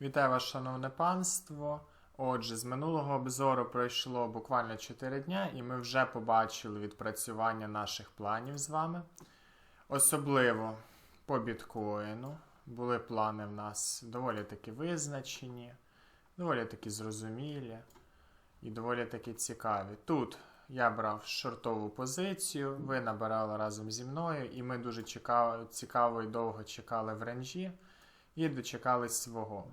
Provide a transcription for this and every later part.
Вітаю вас, шановне панство. Отже, з минулого обзору пройшло буквально 4 дня, і ми вже побачили відпрацювання наших планів з вами. Особливо по біткоїну. Були плани в нас доволі таки визначені, доволі таки зрозумілі і доволі таки цікаві. Тут я брав шортову позицію, ви набирали разом зі мною, і ми дуже цікаво, і довго чекали в ренжі і дочекались свого.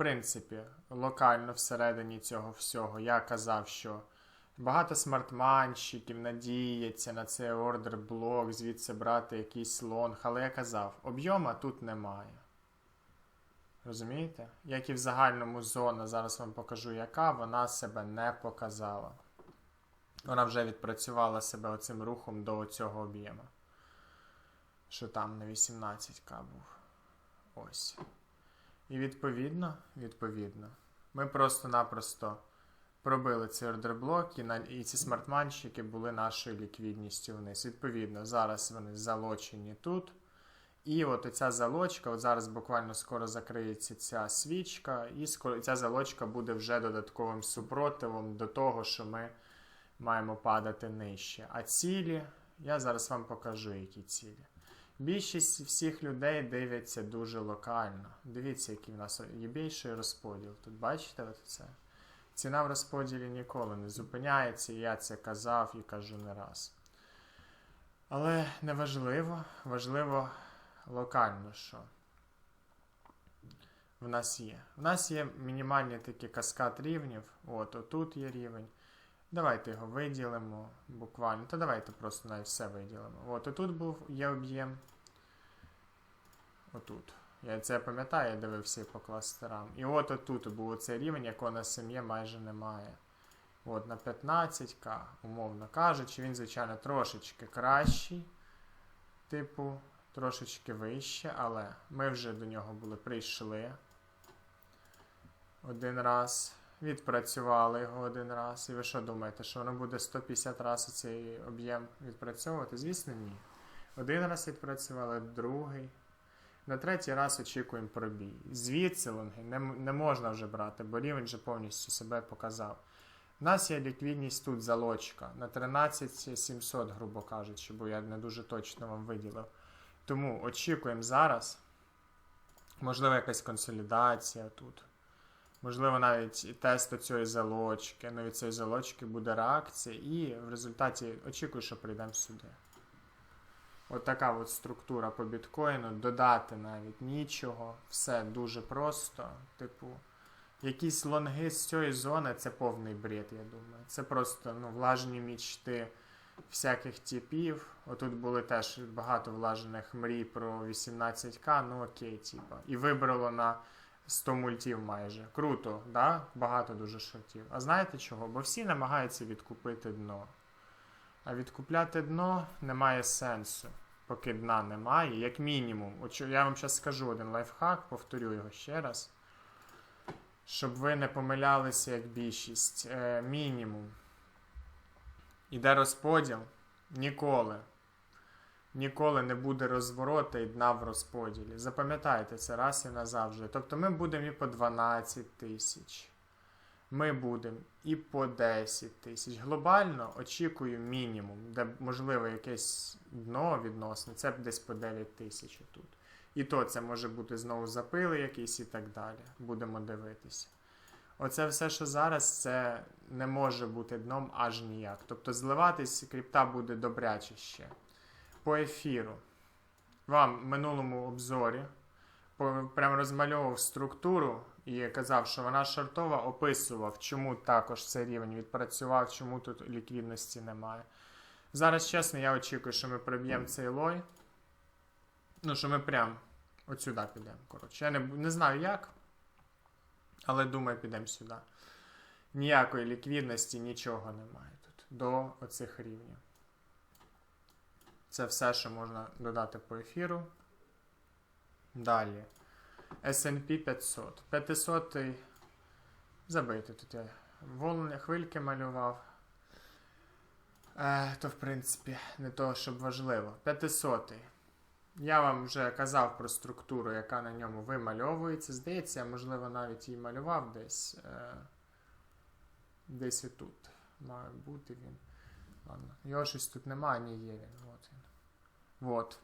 Принципі, локально всередині цього всього я казав, що багато смартманщиків надіється на цей ордер блок, звідси брати якийсь лонг, але я казав, об'єма тут немає. Розумієте? Як і в загальному зона, зараз вам покажу, яка вона себе не показала. Вона вже відпрацювала себе оцим рухом до цього об'єму. Що там на 18к був. Ось. І відповідно, відповідно, ми просто-напросто пробили цей ордерблок, і, на, і ці смартманщики були нашою ліквідністю вниз. Відповідно, зараз вони залочені тут. І от оця залочка, от зараз буквально скоро закриється ця свічка, і скоро ця залочка буде вже додатковим супротивом до того, що ми маємо падати нижче. А цілі, я зараз вам покажу, які цілі. Більшість всіх людей дивляться дуже локально. Дивіться, який в нас є більший розподіл. Тут бачите от це? Ціна в розподілі ніколи не зупиняється, і я це казав і кажу не раз. Але не важливо, важливо локально, що в нас є. В нас є мінімальний такий каскад рівнів. От, отут є рівень. Давайте його виділимо буквально. Та давайте просто навіть все виділимо. От отут був є об'єм. Отут. Я це пам'ятаю, я дивився по кластерам. І от отут був цей рівень, якого на сім'ї майже немає. От на 15к, умовно кажучи, він, звичайно, трошечки кращий. Типу, трошечки вище, але ми вже до нього були прийшли. Один раз. Відпрацювали його один раз. І ви що думаєте, що воно буде 150 разів цей об'єм відпрацьовувати? Звісно, ні. Один раз відпрацювали, другий. На третій раз очікуємо пробій. Звідси лонги не, не можна вже брати, бо рівень вже повністю себе показав. У нас є ліквідність тут залочка на 13700, грубо кажучи, бо я не дуже точно вам виділив. Тому очікуємо зараз. Можливо, якась консолідація тут. Можливо, навіть тест цієї залочки. Ну від цієї залочки буде реакція, і в результаті очікую, що прийдемо сюди. От така от структура по біткоїну. Додати навіть нічого. Все дуже просто. Типу, якісь лонги з цієї зони це повний бред, я думаю. Це просто ну, влажні мічти всяких типів. Отут були теж багато влажених мрій про 18к, ну окей, типа. І вибрало на 100 мультів майже. Круто, да? багато дуже шортів. А знаєте чого? Бо всі намагаються відкупити дно. А відкупляти дно немає сенсу, поки дна немає, як мінімум. Я вам зараз скажу один лайфхак, повторю його ще раз. Щоб ви не помилялися як більшість. Е, мінімум. Іде розподіл. Ніколи. Ніколи не буде розворота і дна в розподілі. Запам'ятайте це раз і назавжди. Тобто ми будемо і по 12 тисяч. Ми будемо і по 10 тисяч. Глобально очікую мінімум, де можливо якесь дно відносне, це десь по 9 тисяч тут. І то це може бути знову запили якісь і так далі. Будемо дивитися. Оце все, що зараз, це не може бути дном аж ніяк. Тобто зливатись крипта буде добряче ще. По ефіру. Вам в минулому обзорі прям розмальовував структуру і казав, що вона шортова, описував, чому також цей рівень відпрацював, чому тут ліквідності немає. Зараз, чесно, я очікую, що ми проб'ємо цей лой. Ну, що ми прям от сюди підемо. Коротше, я не, не знаю як, але думаю, підемо сюди. Ніякої ліквідності, нічого немає тут до оцих рівнів. Це все, що можна додати по ефіру. Далі. SP 500. 500 забийте тут я волни, хвильки малював. Е, то, в принципі, не то, щоб важливо. 500. Я вам вже казав про структуру, яка на ньому вимальовується. Здається, я, можливо, навіть її малював десь. Е, десь і тут. Має бути він. Ладно. Його щось тут немає, ні є він. От. Вот.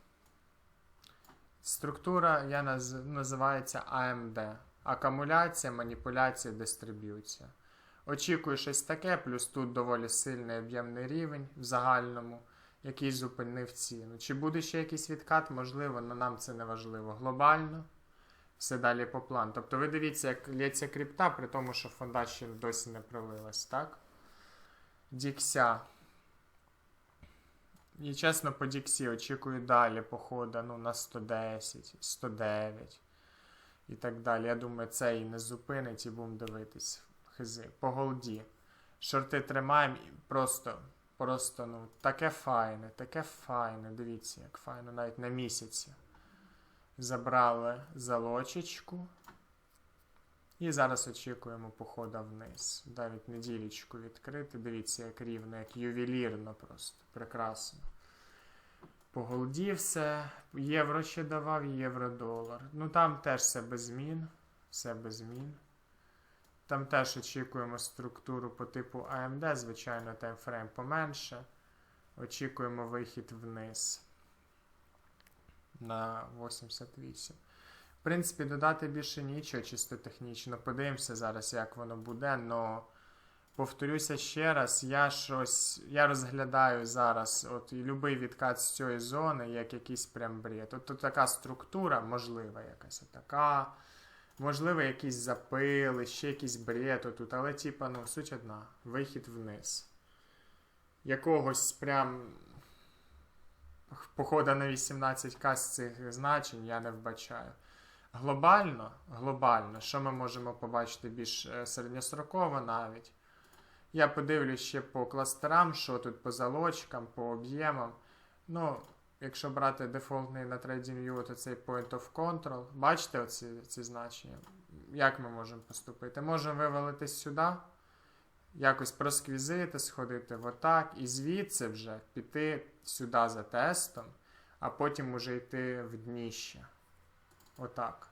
Структура я наз... називається AMD. Акумуляція, маніпуляція, дистриб'юція. Очікую щось таке, плюс тут доволі сильний об'ємний рівень в загальному, який зупинив ціну. Чи буде ще якийсь відкат? Можливо, але нам це не важливо. Глобально все далі по плану. Тобто ви дивіться, як лється крипта, при тому, що фонда ще досі не пролилась, так? Дікся. І чесно, по Діксі очікую далі походу ну, на 110, 109 і так далі. Я думаю, це і не зупинить, і будемо дивитись. Хизи. По голді. Шорти тримаємо і просто, просто, ну, таке файне, таке файне. Дивіться, як файно, навіть на місяці. Забрали залочечку. І зараз очікуємо похода вниз. Навіть неділічку відкрити. Дивіться, як рівно, як ювелірно просто. Прекрасно. По все. Євро ще давав, євро-долар. Ну там теж все без змін. Все без змін. Там теж очікуємо структуру по типу AMD, звичайно, таймфрейм поменше. Очікуємо вихід вниз на 88. Принципі, додати більше нічого, чисто технічно. Подивимося зараз, як воно буде. Но повторюся ще раз, я щось. Я розглядаю зараз от любий відкат з цієї зони, як якийсь прям бред. От тут така структура, можлива якась така. Можливо, якісь запили, ще якийсь бред отут, але типа, ну, суть одна. Вихід вниз. Якогось прям похода на 18к з цих значень я не вбачаю. Глобально, глобально, що ми можемо побачити більш е, середньостроково навіть. Я подивлюсь ще по кластерам, що тут по залочкам, по об'ємам. Ну, якщо брати дефолтний на TradingView, то цей Point of Control. Бачите оці ці значення? Як ми можемо поступити? Можемо вивалитись сюди, якось просквізити, сходити в отак, і звідси вже піти сюди за тестом, а потім уже йти в дніще. Отак.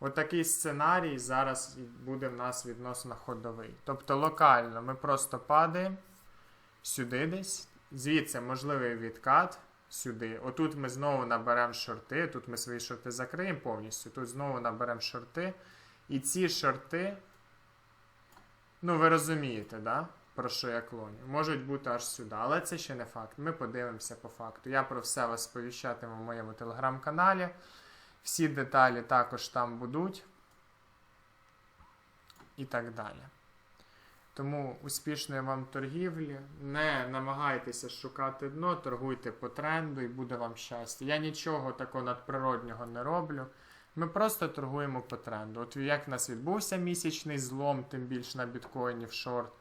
Отакий сценарій зараз буде в нас відносно ходовий. Тобто локально ми просто падаємо сюди десь, звідси можливий відкат сюди. Отут ми знову наберемо шорти, тут ми свої шорти закриємо повністю, тут знову наберемо шорти. І ці шорти, ну ви розумієте, да? про що я клоню, можуть бути аж сюди. Але це ще не факт. Ми подивимося по факту. Я про все вас сповіщатиму в моєму телеграм-каналі. Всі деталі також там будуть. І так далі. Тому успішної вам торгівлі. Не намагайтеся шукати дно, торгуйте по тренду і буде вам щастя. Я нічого такого надприроднього не роблю. Ми просто торгуємо по тренду. От як в нас відбувся місячний злом, тим більше на біткоїні в шорт,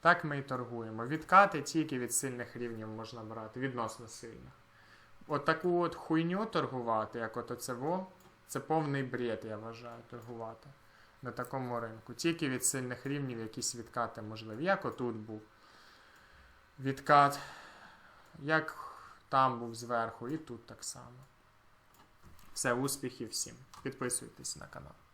так ми і торгуємо. Відкати тільки від сильних рівнів можна брати, відносно сильних. От таку от хуйню торгувати, як от оце во, це повний бред, я вважаю, торгувати на такому ринку. Тільки від сильних рівнів якісь відкати можливі. Як отут був відкат, як там був зверху, і тут так само. Все, успіхів всім. Підписуйтесь на канал.